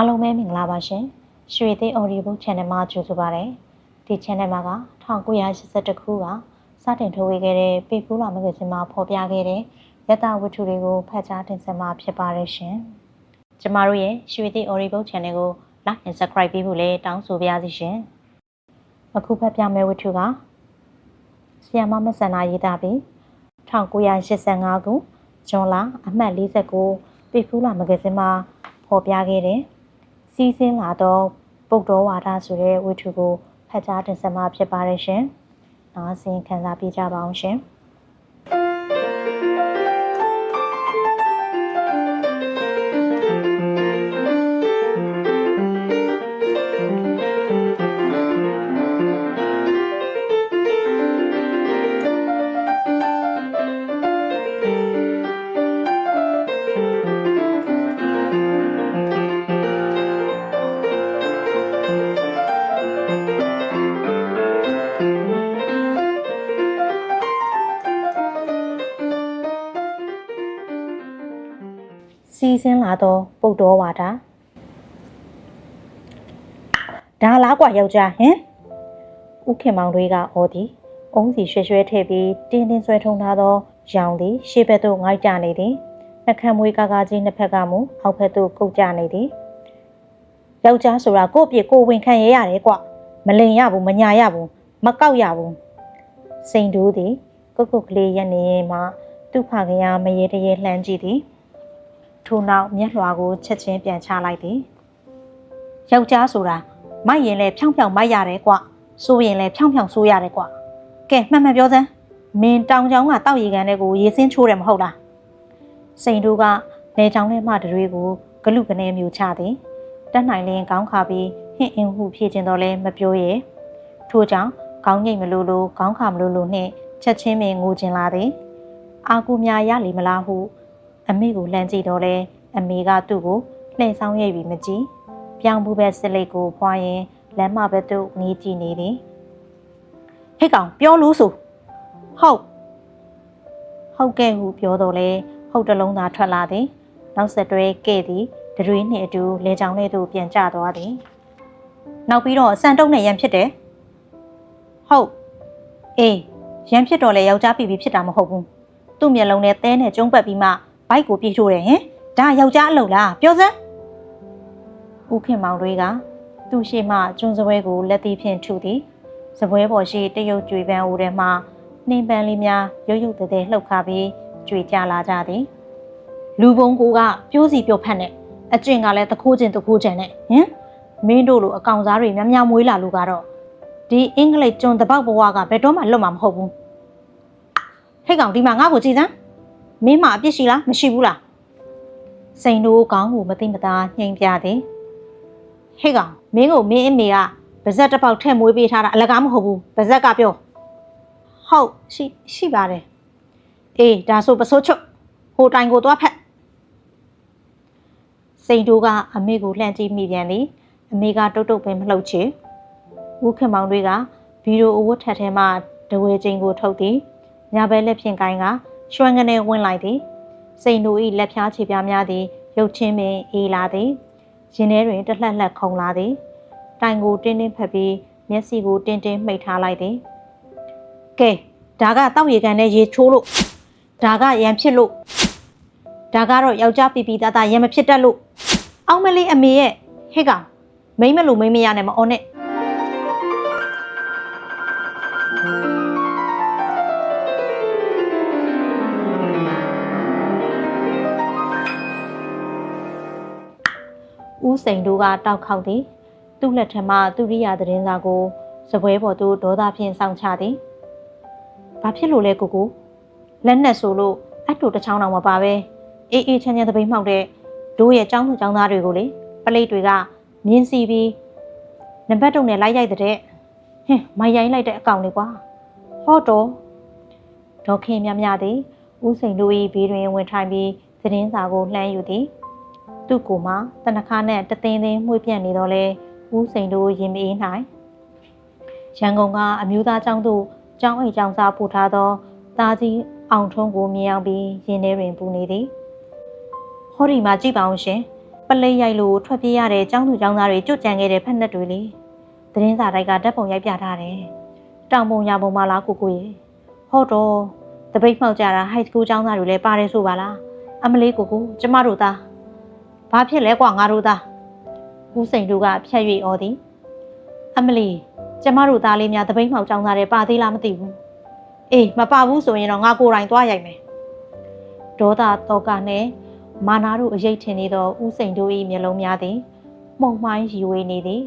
အားလုံးပဲမင်္ဂလာပါရှင်ရွှေသိ Audio Channel မှာကြိုဆိုပါရစေဒီ channel မှာက1982ခုကစတင်ထုတ်ဝေခဲ့တဲ့ပေပူလာမဂ္ဂဇင်းမှာဖော်ပြခဲ့တဲ့ရတဝတ္ထုတွေကိုဖတ်ကြားတင်ဆက်မှာဖြစ်ပါရရှင်ကျမတို့ရဲ့ရွှေသိ Audio Channel ကို like and subscribe ပေးဖို့လည်းတောင်းဆိုပါရစေရှင်အခုဖတ်ပြမယ့်ဝတ္ထုကဆီယမမဆန္ဒရေးသားပြီး1985ခုဇွန်လအမှတ်49ပေပူလာမဂ္ဂဇင်းမှာဖော်ပြခဲ့တဲ့ စီးစင်းလာတော့ပုတ်တော်ဝါဒဆိုတဲ့ဝတ္ထုကိုဖတ်ကြားတင်ဆက်မှာဖြစ်ပါတယ်ရှင်။နားဆင်ခံစားပေးကြပါအောင်ရှင်။ စီးစင်းလာသောပုတ်တော်ဝါဒဒါလားกว่าယောက်ျားဟင်ဥခင်မောင်တွေကအော်သည်အုံးစီရွှဲရွှဲထည့်ပြီးတင်းတင်းဆွဲထုံထားသောရောင်သည်ရှေ့ဘက်သို့ငိုက်ကြနေသည်နှက်ခမ်းမွေးကားကားကြီးနှစ်ဖက်ကမူအောက်ဘက်သို့ကုတ်ကြနေသည်ယောက်ျားဆိုတာကိုယ့်အပြစ်ကိုယ်ဝင်ခံရရတယ်ကွမလိန်ရဘူးမညာရဘူးမကောက်ရဘူးစိန်တူးသည်ကုတ်ကုတ်ကလေးရက်နေရင်မှသူ့ဖခင်ကမရေတရေလှမ်းကြည့်သည် ထို့နောက်မျက်လွှာကိုချက်ချင်းပြန်ချလိုက်သည်ယောက်ျားဆိုတာမိုက်ရင်လည်းဖြောင်းဖြောင်းမိုက်ရတယ်ကွဆိုရင်လည်းဖြောင်းဖြောင်းဆိုရတယ်ကွကဲမှန်မှန်ပြောစမ်းမင်းတောင်ချောင်းကတောက်ရီကန်တဲ့ကိုရေစင်းချိုးတယ်မဟုတ်လားစိန်တို့ကလေချောင်းထဲမှတွေကိုဂလုကနေမြူချသည်တက်နိုင်လင်းကောင်းခါပြီးဟင့်အင်းဟုဖြည့်ကျင်တော့လဲမပြောရဲထို့ကြောင့်ခေါင်းငိတ်မလို့လို့ခေါင်းခါမလို့လို့နှင့်ချက်ချင်းပင်ငိုကျင်လာသည်အာကူများရလီမလားဟု အမေကိုလှမ်းကြည့်တော့လဲအမေကသူ့ကိုလှည့်ဆောင်ရိပ်ပြီးမကြည့်ပြောင်းဘူးပဲစစ်လိတ်ကိုဖွာရင်လမ်းမဘက်သို့ငေးကြည့်နေသည်ဟဲ့ကောင်ပြောလို့ဆိုဟုတ်ဟုတ်ကဲ့ဟုပြောတော့လဲဟုတ်တလုံးသာထွက်လာသည်နောက်ဆက်တွဲကဲ့သည်ဒရွေးနှင့်အတူလေချောင်းလေးသို့ပြန်ကျသွားသည်နောက်ပြီးတော့စံတုံးနဲ့ရန်ဖြစ်တယ်ဟုတ်အေးရန်ဖြစ်တော့လဲယောက်ျားပြီပြီဖြစ်တာမဟုတ်ဘူးသူ့မျက်လုံးနဲ့သဲနဲ့ကျုံးပတ်ပြီးမှ ဘိုက်ကိုပြေးထိုးတယ်ဟင်ဒါယောက်ျားအလုပ်လားပြောစမ်းဦးခင်မောင်တွေကသူ့ရှိမှကျွန်းစပွဲကိုလက်သီးဖြင့်ထုသည်စပွဲပေါ်ရှိတရုတ်ကြွေပန်းဦးထဲမှနှင်းပန်းလေးများရုပ်ရုပ်သေးသေးလှုပ်ခါပြီးကြွေကြလာကြသည်လူပုံကိုကပြိုးစီပြော့ဖက်နဲ့အကျင့်ကလည်းတခိုးကျင်တခိုးကျင်နဲ့ဟင်မင်းတို့လိုအကောင်စားတွေများများမွေးလာလို့ကတော့ဒီအင်္ဂလိပ်ကျွန်းတပေါက်ဘဝကဘယ်တော့မှလွတ်မှာမဟုတ်ဘူးဟဲ့ကောင်ဒီမှာငါ့ကိုကြည်စမ်း မင်းမအပြစ်ရှိလားမရှိဘူးလားစိန်တို့ကောင်းကိုမသိမသာညှိမ်ပြသည်ဟဲ့ကောင်မင်းကိုမင်းအမေကပါဇက်တစ်ပေါက်ထည့်မွေးပေးထားတာအလကားမဟုတ်ဘူးပါဇက်ကပြောဟုတ်ရှိရှိပါတယ်အေးဒါဆိုပစိုးချွတ်ဟိုတိုင်ကိုသွားဖက်စိန်တို့ကအမေကိုလှမ်းကြည့်မိပြန်သည်အမေကတုတ်တုတ်ပင်မလှုပ်ချေဝုခင်မောင်တွေကဗီဒီယိုအဝတ်ထက်ထဲမှဒဝဲချင်းကိုထုတ်သည်ညာဘဲလက်ဖြင့်ကိုင်းက ရွှမ်းကနေဝင်လိုက်သည်စိန်တို့၏လက်ဖြားခြေပြားများသည်ရုတ်ချင်းပင်အေးလာသည်ရင်ထဲတွင်တလှက်လှက်ခုန်လာသည်တိုင်ကိုတင်းတင်းဖက်ပြီးမျက်စိကိုတင်းတင်းမှိတ်ထားလိုက်သည်ကဲဒါကတောက်ရီကန်နဲ့ရေချိုးလို့ဒါကရံဖြစ်လို့ဒါကတော့ယောက်ျားပီပီသားသားရံမဖြစ်တတ်လို့အောက်မလေးအမေရဲ့ဟဲ့ကောင်မိမ့်မလို့မိမ့်မရနဲ့မအော်နဲ့ ဦးစိန်တို့ကတောက်ခေါက်သည်သူ့လက်ထက်မှသူရိယာသတင်းစာကိုစပွဲပေါ်သို့ဒေါသဖြင့်စောင့်ချသည်ဘာဖြစ်လို့လဲကိုကိုလက်နဲ့ဆိုလို့အတူတစ်ချောင်းတောင်မပါပဲအေးအေးချမ်းချမ်းသပိတ်မှောက်တဲ့တို့ရဲ့ចောင်းသူចောင်းသားတွေကိုလေပလိတ်တွေကမြင်းစီပြီးနံပါတ်တုံနဲ့လိုက်ရိုက်တဲ့ဟင်မိုင်ရိုင်းလိုက်တဲ့အကောင်လေးကွာဟောတော့ဒေါက်ခင်မြမြသည်ဦးစိန်တို့၏ဘေးတွင်ဝင်ထိုင်ပြီးသတင်းစာကိုလှမ်းယူသည် သူ့ကိုမှတနခါနဲ့တသင်းသင်းမှုပြန့်နေတော့လဲဦးစိန်တို့ရင်မေး၌ရန်ကုန်ကအမျိုးသားကျောင်းသို့ကျောင်းအိမ်ကျောင်းသားပို့ထားသောသားကြီးအောင်ထုံးကိုမြင်အောင်ပြီးရင်ထဲတွင်ပူနေသည်ဟောဒီမှာကြည့်ပါအောင်ရှင်ပလိရိုက်လို့ထွက်ပြေးရတဲ့ကျောင်းသူကျောင်းသားတွေကြွကြံခဲ့တဲ့ဖက်နှက်တွေလေသတင်းစာတိုက်ကဓာတ်ပုံရိုက်ပြထားတယ်တောင်ပုံရပုံမလားကိုကိုရေဟုတ်တော့တပိတ်မှောက်ကြတာ high school ကျောင်းသားတွေလည်းပါတယ်ဆိုပါလားအမလေးကိုကိုကျမတို့သား ဘာဖြစ်လဲကွာငါတို့သားဦးစိန်တို့ကဖြတ်၍ဩသည်အမလီကျမတို့သားလေးများတပိတ်မှောက်ចောင်းသားတွေပါသေးလားမသိဘူးအေးမပါဘူးဆိုရင်တော့ငါကိုယ်တိုင်သွားရိုက်မယ်ဒေါသတော့ကနဲ့မာနာတို့အရေးထင်နေသောဥစိန်တို့၏မျက်လုံးများသည်မှုံမှိုင်းရီဝေးနေသည်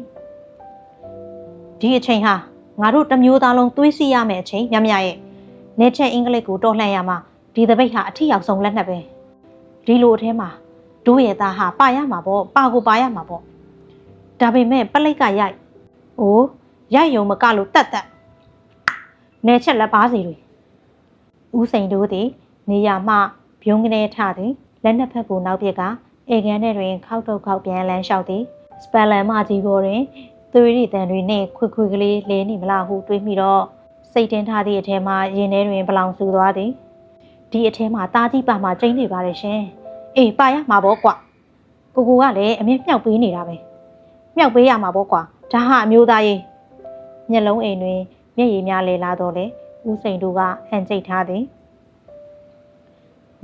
ဒီအချိန်ဟာငါတို့တစ်မျိုးသားလုံးသွေးစီရမယ့်အချိန်မြမရဲ့နေချက်အင်္ဂလိပ်ကိုတော်လှန်ရမှာဒီတပိတ်ဟာအထီရောက်ဆုံးလက်နက်ပဲဒီလိုအထဲမှာ တို့ရဲ့သားဟာပါရမှာပေါ့ပါကိုပါရမှာပေါ့ဒါပေမဲ့ပလိတ်ကရိုက်အိုးရိုက်ယုံမကလို့တတ်တတ်နေချက်လက်ပါစီတွေဥစိန်တို့သည် နေရမှပြုံးကနေထသည်လက်နှစ်ဖက်ကိုနောက်ပြက်ကအေကန်ထဲတွင် ခောက်ထုတ်ခောက်ပြန်လန်းလျှောက်သည်စပယ်လန်မကြီးပေါ်တွင်သွေးရီတန်တွေနှင့်ခွေခွေကလေးလဲနေမလားဟုတွေးမိတော့စိတ်တင်းထားသည့်အထဲမှာရင်ထဲတွင်ပလောင်ဆူသွားသည်ဒီအထဲမှာတားကြီးပါမှကျင်းနေပါတယ်ရှင် အေးပါရမှာပေါ့ကွာကိုကိုကလည်းအမြင်မြောက်ပေးနေတာပဲမြောက်ပေးရမှာပေါ့ကွာဒါဟာအမျိုးသားရေးမျက်လုံးအိမ်တွင်မျက်ရည်များလဲလာတော့လေဦးစိန်တို့ကအန်ကျိတ်ထားသည်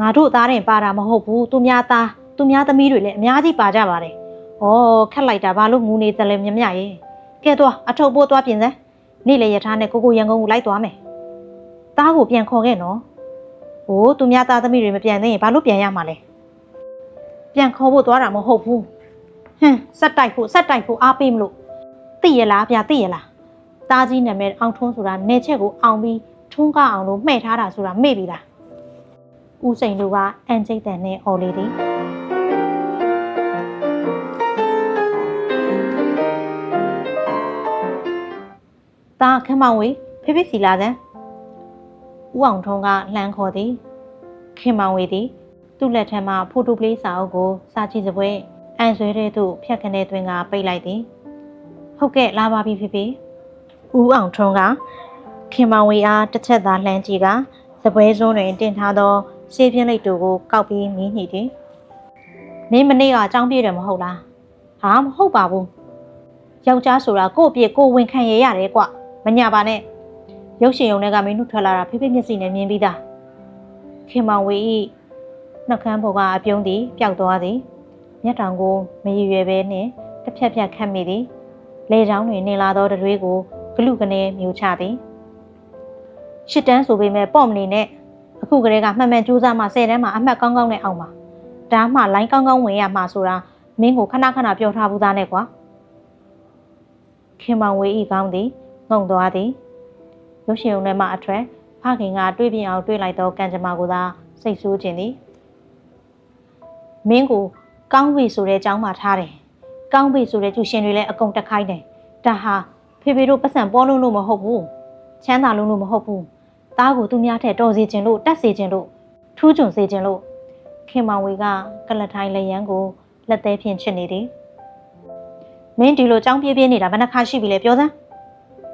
ငါတို့သားတင်ပါတာမဟုတ်ဘူးသူများသားသူများသမီးတွေလည်းအများကြီးပါကြပါတယ်။ဩခက်လိုက်တာဘာလို့ငူနေတယ်လဲမြမရဲ့။ကဲတော့အထုပ်ပိုးသွားပြင်စမ်း။နေ့လေရထားနဲ့ကိုကိုရန်ကုန်ကိုလိုက်သွားမယ်။သားကိုပြန်ခေါ်ခဲ့နော်။ဟိုးသူများသားသမီးတွေမပြန်သေးရင်ဘာလို့ပြန်ရမှာလဲ။ ပြန်ခေါ်ဖို့သွားတာမဟုတ်ဘူး။ဟွန်းစက်တိုက်ဖို့စက်တိုက်ဖို့အားပေးမလို့သိရလားဗျာသိရလား။သားကြီးနာမည်အောင်ထွန်းဆိုတာနေချက်ကိုအောင်ပြီးထွန်းကားအောင်လို့မှဲ့ထားတာဆိုတာမေ့ပြီလား။ဦးစိန်တို့ကအန်ကျိတ်တန်နဲ့အော်လေးသည်။တာခမမောင်ဝေဖေဖေစီလာစမ်းဦးအောင်ထုံးကလှမ်းခေါ်သည်ခင်မောင်ဝေသည် သူ့လက်ထက်မှဖိုတိုပလေးစာအုပ်ကိုစာကြည့်စပွဲအန်ဆွဲတဲ့သို့ဖြတ်ခနဲတွင်ကပိတ်လိုက်သည်ဟုတ်ကဲ့လာပါပြီဖေဖေဦးအောင်ထုံးကခင်မောင်ဝေအားတစ်ချက်သာလှမ်းကြည့်ကစပွဲစွန်းတွင်တင်ထားသောရှေးပြင်းလိတ်တို့ကိုကောက်ပြီးမီးညှိတယ်။မင်းမနေ့ကအကြောင်းပြည့်တယ်မဟုတ်လား။ဟာမဟုတ်ပါဘူး။ယောက်ျားဆိုတာကိုယ့်အပြစ်ကိုယ်ဝန်ခံရရတယ်ကွ။မညာပါနဲ့။ရုပ်ရှင်ရုံထဲကမင်းတို့ထွက်လာတာဖိဖိမျက်စိနဲ့မြင်ပြီးသား။ခင်မောင်ဝေဤ နှက်ခမ်းပေါ်ကအပြုံးသည်ပျောက်သွားသည်။မျက်တောင်ကိုမရရွယ်ပဲနှင့်တစ်ဖြက်ဖြက်ခတ်မိသည်။လေချောင်းတွင်နေလာသောတရွေးကိုဂလူကနေမြူချသည်။ရှစ်တန်းဆိုပေမဲ့ပေါ့မနေနဲ့အခုကလေးကမှန်မှန်ကြိုးစားမှ10တန်းမှာအမှတ်ကောင်းကောင်းနဲ့အောင်ပါဒါမှလိုင်းကောင်းကောင်းဝင်ရမှာဆိုတာမင်းကိုခဏခဏပြောထားဘူးသားနဲ့ကွာခင်မောင်ဝေးဤကောင်းသည်ငုံသွားသည်ရုပ်ရှင်ုံထဲမှအထွက်ဖခင်ကတွေးပြအောင်တွေးလိုက်တော့ကံကြမ္မာကိုသာစိတ်ဆိုးခြင်းသည် မင်းကိုကောင်းပြီဆိုတဲ့အကြောင်းမှထားတယ်ကောင်းပြီဆိုတဲ့ကျူရှင်တွေလည်းအကုန်တက်ခိုင်းတယ်ဒါဟာဖေဖေတို့ပတ်စံပေါ်လုံးလို့မဟုတ်ဘူးချမ်းသာလုံးလို့မဟုတ်ဘူးသားကိုသူများထက်တော်စေခြင်းလို့တတ်စေခြင်းလို့ထူးချွန်စေခြင်းလို့ခင်မောင်ဝေကကလထိုင်းလက်ရန်ကိုလက်သေးဖြင့်ချစ်နေသည်မင်းဒီလိုကြောင်းပြေးပြေးနေတာဘယ်နှခါရှိပြီလဲပြောစမ်း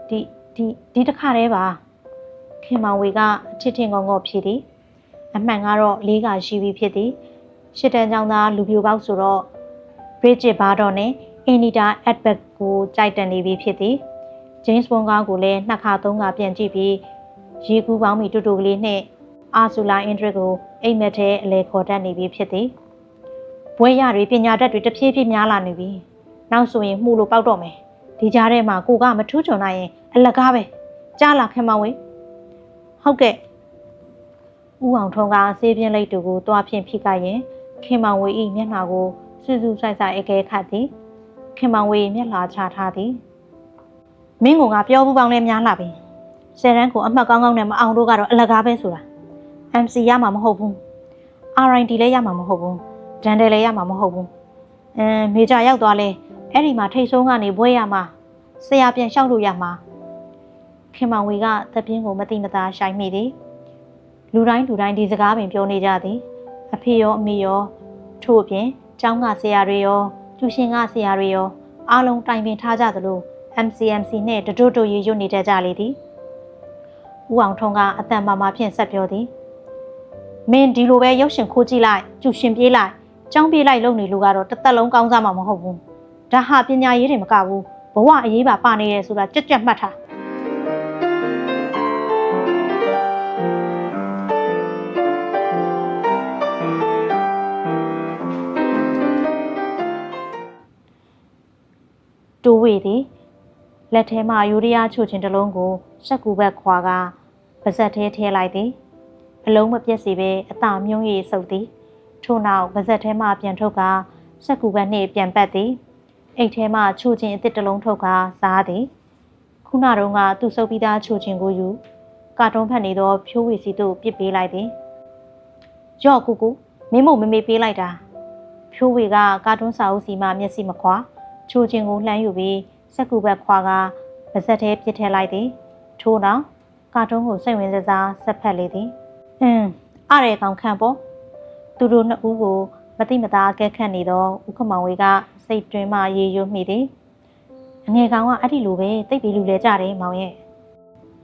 ဒီဒီဒီတစ်ခါတည်းပါခင်မောင်ဝေကအချစ်ထင်ငုံငေါဖြည်သည်အမှန်ကတော့လေးကရှိပြီဖြစ်သည် ရှစ်တန်းကျောင်းသားလူပြိုပေါက်ဆိုတော့ Bridget Bardot နဲ့ Anita Edberg ကိုကြိုက်တန်နေပြီဖြစ်သည် James Bond ကားကိုလည်းနှစ်ခါသုံးခါပြန်ကြည့်ပြီးရေကူးပေါင်းမီတူတူကလေးနဲ့အာဆူလာအင်ဒရစ်ကိုအိမ်မက်ထဲအလဲခေါ်တတ်နေပြီဖြစ်သည်ဘွဲရတွေပညာတတ်တွေတဖြည်းဖြည်းများလာနေပြီနောက်ဆိုရင်မှုလို့ပေါက်တော့မယ်ဒီကြားထဲမှာကိုကမထူးချွန်နိုင်ရင်အလကားပဲကြားလာခင်မဝေဟုတ်ကဲ့ဦးအောင်ထုံးကဆေးပြင်းလိတ်တူကိုတွားဖြင့်ဖိကရင် ခင်မောင်ဝေဤမျက်နှာကိုစူးစူးဆိုင်ဆိုင်အကဲခတ်သည်ခင်မောင်ဝေမျက်နှာချထားသည်မင်းကငါပြောဘူးပေါင်းလဲများလာပြီဆယ်တန်းကိုအမှတ်ကောင်းကောင်းနဲ့မအောင်တို့ကတော့အလကားပဲဆိုတာ MC ရမှာမဟုတ်ဘူး RIT လည်းရမှာမဟုတ်ဘူးဒန်တယ်လည်းရမှာမဟုတ်ဘူးအမ်မေဂျာရောက်သွားလဲအဲ့ဒီမှာထိတ်ဆုံးကနေဘွဲရမှာဆရာပြန်လျှောက်လို့ရမှာခင်မောင်ဝေကသပင်းကိုမတိမသားရှိုင်းမိသည်လူတိုင်းလူတိုင်းဒီစကားပင်ပြောနေကြသည် အဖေရောအမေရောထို့အပြင်ကျောင်းကဆရာတွေရောကျူရှင်ကဆရာတွေရောအားလုံးတိုင်ပင်ထားကြသလို MCMC နဲ့တတိုးတိုးရွရွနေတတ်ကြလေသည်ဦးအောင်ထုံးကအတန်မာမာဖြင့်ဆက်ပြောသည်မင်းဒီလိုပဲရုပ်ရှင်ခိုးကြည့်လိုက်ကျူရှင်ပြေးလိုက်ចောင်းပြေးလိုက်လုံနေလို့ကတော့တစ်သက်လုံးကောင်းစားမှာမဟုတ်ဘူးဒါဟာပညာရေးတွေမကဘူးဘဝအရေးပါပါနေတယ်ဆိုတာကြက်ကြက်မှတ်ထား ဝေသည်လက်ထဲမှယူရီးယားချို့ချင်းတစ်လုံးကိုရှက်ကူဘက်ခွာကပါဇက်ထဲထည့်လိုက်သည်အလုံးမပြတ်စီပဲအသာမြုံရည်စုပ်သည်ထို့နောက်ပါဇက်ထဲမှပြန်ထုတ်ကရှက်ကူဘက်နှင့်ပြန်ပတ်သည်အိတ်ထဲမှချို့ချင်းအစ်စ်တစ်လုံးထုတ်ကစားသည်ခုနတုန်းကသူ့စုပ်ပြီးသားချို့ချင်းကိုယူကာတွန်းဖက်နေသောဖြိုးဝေစီတို့ပစ်ပေးလိုက်သည်ကြော့ကူကူမင်းမို့မမေပေးလိုက်တာဖြိုးဝေကကာတွန်းစာအုပ်စီမှမျက်စိမခွာ ချိုးချင်းကိုလှမ်းယူပြီးစက်ကူဘက်ခွာကပါဇက်ထဲပြစ်ထည့်လိုက်သည်ထို့နောက်ကာတွန်းကိုစိတ်ဝင်စားစားဆက်ဖက်လေသည်အင်းအရဲကောင်ခန့်ပေါ့သူတို့နှစ်ဦးကိုမတိမသားအကဲခတ်နေသောဥက္ကမောင်ဝေကစိတ်တွင်မှရေရွမိသည်အငယ်ကောင်ကအဲ့ဒီလိုပဲတိတ်ပြီးလူလဲကြတယ်မောင်ရဲ့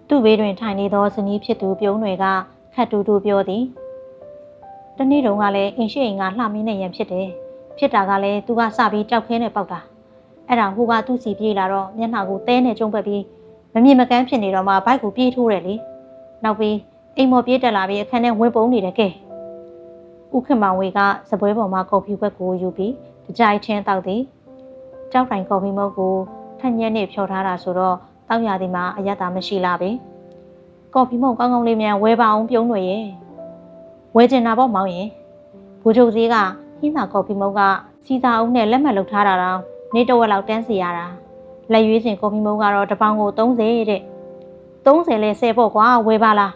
သူ့ဘေးတွင်ထိုင်နေသောဇနီးဖြစ်သူပြုံးတွေကခတ်တူတူပြောသည်တနေ့တုန်းကလည်းအင်ရှိအိမ်ကလှမင်းနဲ့ရန်ဖြစ်တယ်ဖြစ်တာကလည်းသူကစပြီးကြောက်ခဲနဲ့ပေါက်တာ အဲ့ဒါဟိုကသူ့စီပြေးလာတော့မျက်နှာကိုတဲနဲ့ကျုံပက်ပြီးမမြင်မကန်းဖြစ်နေတော့မှဘိုက်ကိုပြေးထိုးတယ်လေနောက်ပြီးအိမ်မော်ပြေးတက်လာပြီးအခန်းထဲဝင်ပုံနေတယ်ကဲဥခင်မောင်ဝေကစပွဲပေါ်မှာကော်ဖီဘက်ကိုယူပြီးတကြိုက်ချင်းတောက်သည်ကြောက်တိုင်ကော်ဖီမုတ်ကိုထက်ညက်နဲ့ဖြောထားတာဆိုတော့တောက်ရသည်မှာအရသာမရှိလာပဲကော်ဖီမုတ်ကောင်းကောင်းလေးမြန်ဝဲပါအောင်ပြုံးတွေရဲ့ဝဲကျင်တာပေါ့မောင်ရင်ဘူချုပ်စည်းကဟင်းသာကော်ဖီမုတ်ကစီစာအုပ်နဲ့လက်မှတ်လုပ်ထားတာတော့ နေတဝက်လောက်တန်းစီရတာလက်ရွေးစင်ကော်ဖီမုံကတော့တစ်ပေါင်ကို30တဲ့30လဲ10ပေါ့ကွာဝယ်ပါလား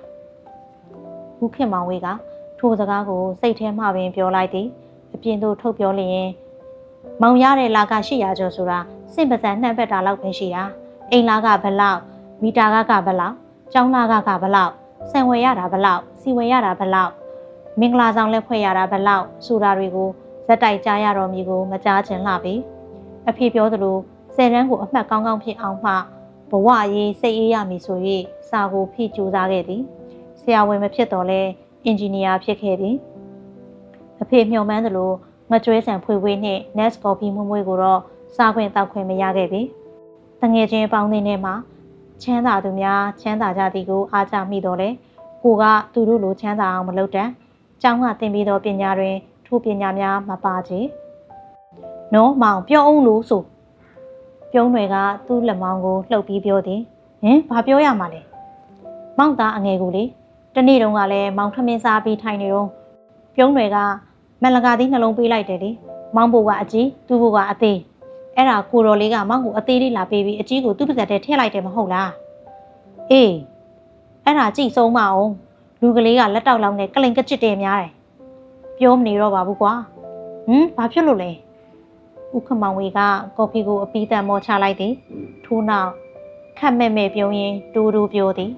ဦးခင်မောင်ဝေးကထိုစကားကိုစိတ်ထဲမှပင်ပြောလိုက်သည်အပြင်သို့ထုတ်ပြောလျင်မောင်ရတဲ့လာက800ကျော်ဆိုတာစင့်ပစံနှံ့ဘက်တာလောက်ပဲရှိတာအိမ်လာကဘလောက်မီတာကကဘလောက်ကျောင်းလာကကဘလောက်ဆံဝယ်ရတာဘလောက်စီဝယ်ရတာဘလောက်မင်္ဂလာဆောင်လက်ဖွဲ့ရတာဘလောက်ဆိုတာတွေကိုဇက်တိုက်ကြားရတော်မူကိုမကြားချင်လှပြီ အဖေပြောသလိုဆယ်တန်းကိုအမှတ်ကောင်းကောင်းဖြစ်အောင်မှဘဝရေးစိတ်အေးရမည်ဆို၍စာကိုဖိကြိုးစားခဲ့သည်ဆရာဝန်မဖြစ်တော့လဲအင်ဂျင်နီယာဖြစ်ခဲ့သည်အဖေမျှော်မှန်းသလိုငကြွဲဆန်ဖွေဖွေနှင့် Nest Coffee မွေးမွေးကိုတော့စားခွင့်တောက်ခွင့်မရခဲ့ပြီတငယ်ချင်းပေါင်းတဲ့နေမှာချမ်းသာသူများချမ်းသာကြသည်ကိုအားကြမိတော့လေကိုကသူတို့လိုချမ်းသာအောင်မလုပ်တတ်ကျောင်းကသင်ပြီးသောပညာတွင်ထိုပညာများမပါချေ နော်မောင်ပြောအောင်လို့ဆိုပြုံးတွေကသူ့လက်မောင်းကိုလှုပ်ပြီးပြောသည်ဟင်ဘာပြောရမှာလဲမောင်သားအငယ်ကိုလေတနေ့တုန်းကလည်းမောင်ထမင်းစားပြီးထိုင်နေတော့ပြုံးတွေကမန်လကာသီးနှလုံးပေးလိုက်တယ်လေမောင်ဘိုကအကြီးသူ့ဘိုကအသေးအဲ့ဒါကိုတော်လေးကမောင်ကိုအသေးလေးလာပေးပြီးအကြီးကိုသူ့ပါဇက်ထဲထည့်လိုက်တယ်မဟုတ်လားအေးအဲ့ဒါကြည့်ဆုံးမအောင်လူကလေးကလက်တောက်လောက်နဲ့ကလိန်ကကြစ်တယ်များတယ်ပြောမနေတော့ပါဘူးကွာဟင်ဘာဖြစ်လို့လဲ ဥက္ကမောင်ဝေကကော်ဖီကိုအပီးတန်မောချလိုက်သည်ထိုးနောက်ခက်မဲ့မဲ့ပြုံးရင်တူတူပြောသည်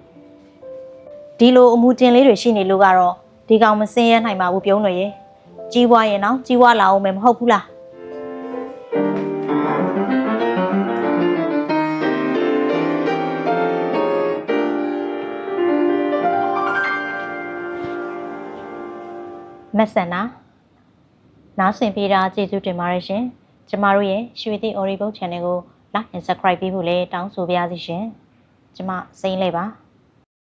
ဒီလိုအမှုတင်လေးတွေရှိနေလို့ကတော့ဒီကောင်မစင်းရဲနိုင်ပါဘူးပြုံးတွေရေကြီးပွားရင်တော့ကြီးပွားလာအောင်မယ်မဟုတ်ဘူးလားမက်ဆန်နာနားဆင်ပေးတာကျေးဇူးတင်ပါတယ်ရှင် ကျမတို့ရဲ့ရွှေတိ Oribo Channel ကို like and subscribe ပေးဖို့လည်းတောင်းဆိုပါရစေရှင်ကျမစိမ့်လေးပါ